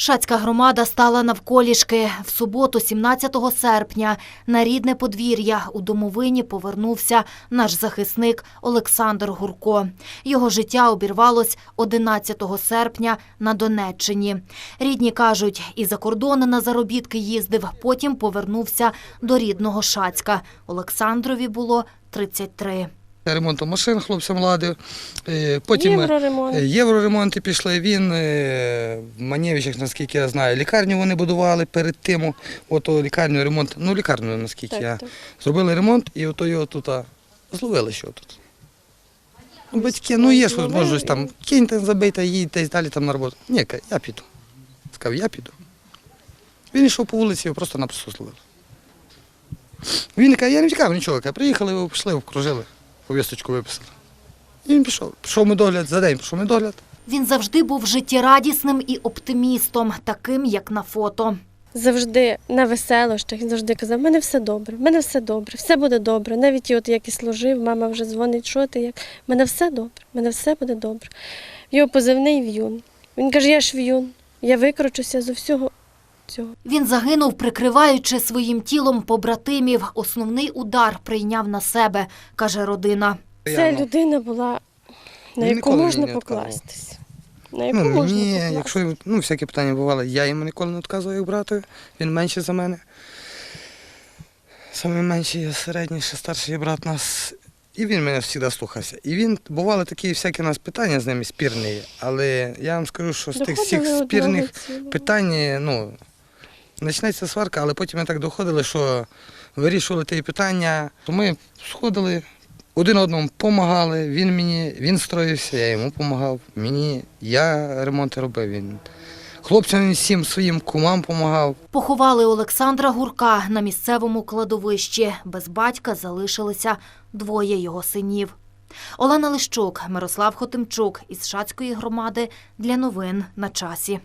Шацька громада стала навколішки. В суботу, 17 серпня, на рідне подвір'я у домовині повернувся наш захисник Олександр Гурко. Його життя обірвалось 11 серпня на Донеччині. Рідні кажуть, і за кордони на заробітки їздив, потім повернувся до рідного Шацька. Олександрові було 33. Ремонтом машин хлопцям ладив. Е, Потім е, Євроремонт. євроремонти пішли. Він е, в Манєвичах, наскільки я знаю, лікарню вони будували перед тим. Ото лікарню ремонт. Ну, лікарню, наскільки я. Так, так. Зробили ремонт і ото його тут зловили що тут. Ну, батьки, ну є Зловили можливість там, киньте, забийте, їдьте і далі там на роботу. Ні, я піду. Сказав, я піду. Він йшов по вулиці, його просто-напросто зловили. Він каже, я не втікав нічого. Приїхали, пішли, обкружили, повісточку виписали. І він пішов. Пішов медогляд, за день пішов медогляд. Він завжди був життєрадісним і оптимістом, таким, як на фото. Завжди на веселощах. Він завжди казав, в мене все добре, в мене все добре, все буде добре. Навіть і от як і служив, мама вже дзвонить, що ти як. В мене все добре, в мене все буде добре. Його позивний в'юн. Він каже, я ж в'юн, я викручуся з усього цього. Він загинув, прикриваючи своїм тілом побратимів. Основний удар прийняв на себе, каже родина. Це ну, людина була, на яку можна покластись. На яку Ну, можна мені, покластись. якщо ну, всякі питання бували, я йому ніколи не відказував як брату, він менший за мене. Саме менший, я середній, ще старший брат нас. І він мене завжди слухався. І він, бували такі всякі у нас питання з ними спірні, але я вам скажу, що з тих всіх спірних питань, ну, починається сварка, але потім ми так доходили, що вирішували ті питання, ми сходили, один одному допомагали, він мені, він строївся, я йому допомагав. Мені, я ремонти робив, він. Хлопцям всім своїм кумам допомагав. Поховали Олександра Гурка на місцевому кладовищі. Без батька залишилися двоє його синів. Олена Лищук, Мирослав Хотимчук із Шацької громади для новин на часі.